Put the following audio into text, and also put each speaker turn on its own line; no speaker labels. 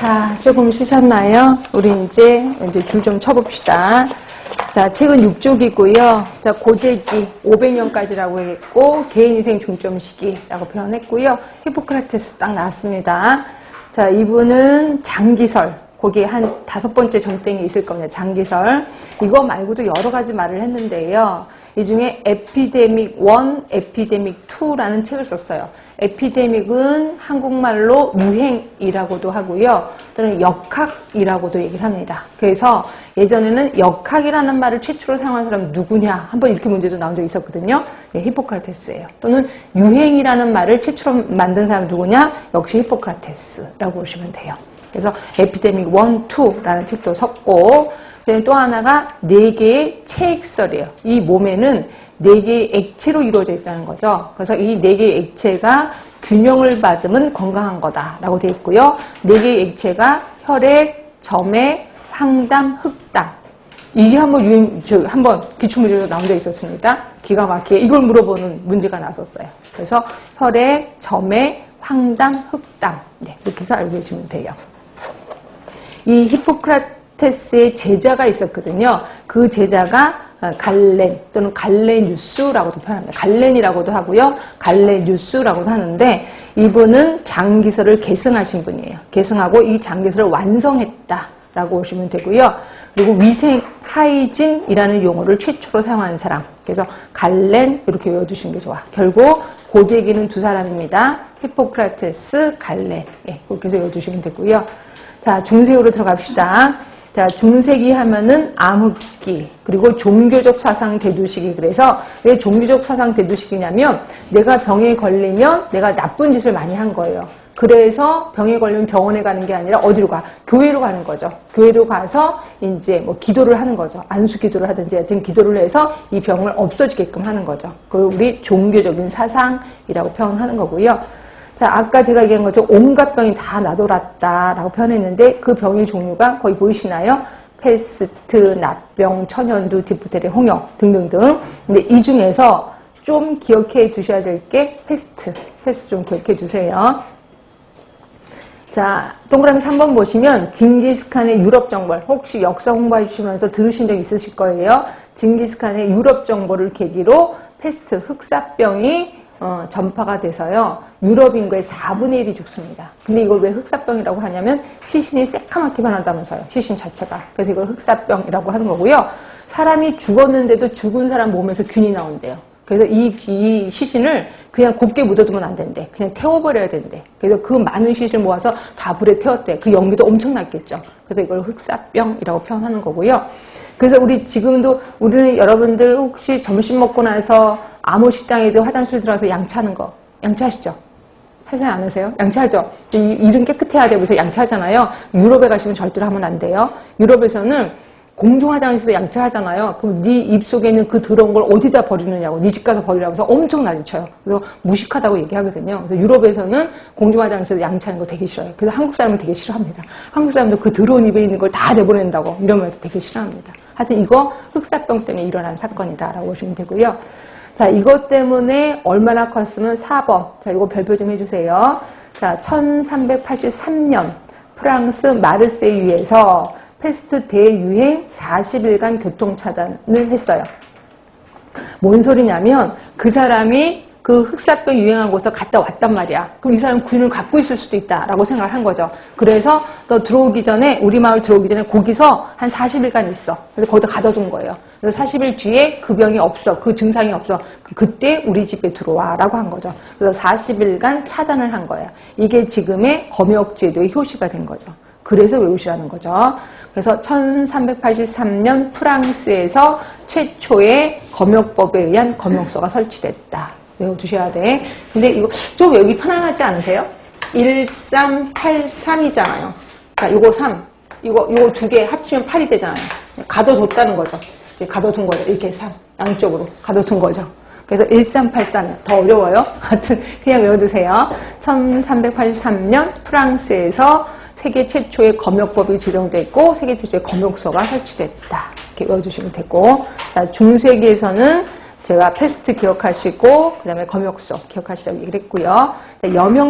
자, 조금 쉬셨나요? 우리 이제, 이제 줄 좀 쳐봅시다. 자, 책은 6쪽이고요. 자, 고대기 500년까지라고 했고, 개인위생 중점 시기라고 표현했고요. 히포크라테스 딱 나왔습니다. 자, 이분은 장기설. 거기에 한 다섯 번째 점땡이 있을 겁니다. 장기설. 이거 말고도 여러 가지 말을 했는데요. 이 중에 에피데믹 1, 에피데믹 2라는 책을 썼어요. 에피데믹은 한국말로 유행이라고도 하고요. 또는 역학이라고도 얘기를 합니다. 그래서 예전에는 역학이라는 말을 최초로 사용한 사람 누구냐 한번 이렇게 문제도 나온 적이 있었거든요. 네, 히포크라테스예요. 또는 유행이라는 말을 최초로 만든 사람 누구냐? 역시 히포크라테스라고 보시면 돼요. 그래서 에피데믹 1, 2라는 책도 섰고 또 하나가 네 개의 체액설이에요. 이 몸에는 네 개의 액체로 이루어져 있다는 거죠. 그래서 이 네 개의 액체가 균형을 받으면 건강한 거다라고 되어 있고요. 네 개의 액체가 혈액, 점액, 황담, 흑담. 이게 한번 유행, 저, 한번 기출문제로 나온 적 있었습니다. 기가 막히게 이걸 물어보는 문제가 나섰어요. 그래서 혈액, 점액, 황담, 흑담. 네, 이렇게 해서 알고 계시면 돼요. 이 히포크라테스의 제자가 있었거든요. 그 제자가 갈렌 또는 갈레뉴스라고도 표현합니다. 갈렌이라고도 하고요. 갈레뉴스라고도 하는데 이분은 장기설을 계승하신 분이에요. 계승하고 이 장기설을 완성했다라고 보시면 되고요. 그리고 위생 하이진이라는 용어를 최초로 사용한 사람. 그래서 갈렌 이렇게 외워두시는 게 좋아. 결국 고대기는 두 사람입니다. 히포크라테스, 갈렌. 예, 그렇게 외워두시면 되고요. 자, 중세기로 들어갑시다. 자, 중세기 하면은 암흑기, 그리고 종교적 사상 대두시기. 그래서 왜 종교적 사상 대두시기냐면 내가 병에 걸리면 내가 나쁜 짓을 많이 한 거예요. 그래서 병에 걸리면 병원에 가는 게 아니라 어디로 가? 교회로 가는 거죠. 교회로 가서 이제 뭐 기도를 하는 거죠. 안수 기도를 하든지 하여튼 기도를 해서 이 병을 없어지게끔 하는 거죠. 그걸 우리 종교적인 사상이라고 표현하는 거고요. 자, 아까 제가 얘기한 것처럼 온갖 병이 다 나돌았다라고 표현했는데 그 병의 종류가 거의 보이시나요? 패스트, 납병, 천연두, 디프테리, 홍역 등등등. 근데 이 중에서 좀 기억해 두셔야 될 게 패스트. 패스트 좀 기억해 두세요. 자, 동그라미 3번 보시면 징기스칸의 유럽 정벌 혹시 역사 공부해 주시면서 들으신 적 있으실 거예요. 징기스칸의 유럽 정벌을 계기로 패스트 흑사병이 어, 전파가 돼서요. 유럽 인구의 4분의 1이 죽습니다. 근데 이걸 왜 흑사병이라고 하냐면 시신이 새카맣게 변한다면서요. 시신 자체가. 그래서 이걸 흑사병이라고 하는 거고요. 사람이 죽었는데도 죽은 사람 몸에서 균이 나온대요. 그래서 이, 이 시신을 그냥 곱게 묻어두면 안 된대. 그냥 태워버려야 된대. 그래서 그 많은 시신을 모아서 다 불에 태웠대. 그 연기도 엄청났겠죠. 그래서 이걸 흑사병이라고 표현하는 거고요. 그래서 우리 지금도 우리는 여러분들 혹시 점심 먹고 나서 아무 식당에도 화장실 들어가서 양치하는 거 양치하시죠? 하지 않으세요? 양치하죠? 이, 일은 깨끗해야 되고 서 양치하잖아요. 유럽에 가시면 절대로 하면 안 돼요. 유럽에서는 공중 화장실에서 양치하잖아요. 그럼 네 입속에 있는 그 더러운 걸 어디다 버리느냐고 네 집 가서 버리라고 해서 엄청 난리쳐요. 그래서 무식하다고 얘기하거든요. 그래서 유럽에서는 공중 화장실에서 양치하는 거 되게 싫어요. 그래서 한국 사람은 되게 싫어합니다. 한국 사람도 그 더러운 입에 있는 걸 다 내보낸다고 이러면서 되게 싫어합니다. 하여튼 이거 흑사병 때문에 일어난 사건이다라고 보시면 되고요. 자, 이것 때문에 얼마나 컸으면 4번. 자, 이거 별표 좀 해주세요. 자, 1383년 프랑스 마르세유에서 패스트 대유행 40일간 교통차단을 했어요. 뭔 소리냐면 그 사람이 그 흑사병 유행한 곳에 갔다 왔단 말이야. 그럼 이 사람 균을 갖고 있을 수도 있다라고 생각을 한 거죠. 그래서 너 들어오기 전에 우리 마을 들어오기 전에 거기서 한 40일간 있어. 그래서 거기다 가둬둔 거예요. 그래서 40일 뒤에 그 병이 없어. 그 증상이 없어. 그때 우리 집에 들어와라고 한 거죠. 그래서 40일간 차단을 한 거예요. 이게 지금의 검역제도의 효시가 된 거죠. 그래서 외우시라는 거죠. 그래서 1383년 프랑스에서 최초의 검역법에 의한 검역소가 설치됐다. 외워두셔야 돼. 근데 이거 좀 외우기 편안하지 않으세요? 1383이잖아요. 자, 이거 3. 이거, 이거 두 개 합치면 8이 되잖아요. 가둬뒀다는 거죠. 이제 가둬둔 거죠. 이렇게 3. 양쪽으로 가둬둔 거죠. 그래서 1383년. 더 어려워요. 하여튼, 그냥 외워두세요. 1383년 프랑스에서 세계 최초의 검역법이 지정됐고, 세계 최초의 검역소가 설치됐다. 이렇게 외워주시면 되고, 자, 중세기에서는 제가 패스트 기억하시고, 그 다음에 검역소 기억하시라고 얘기를 했고요. 여명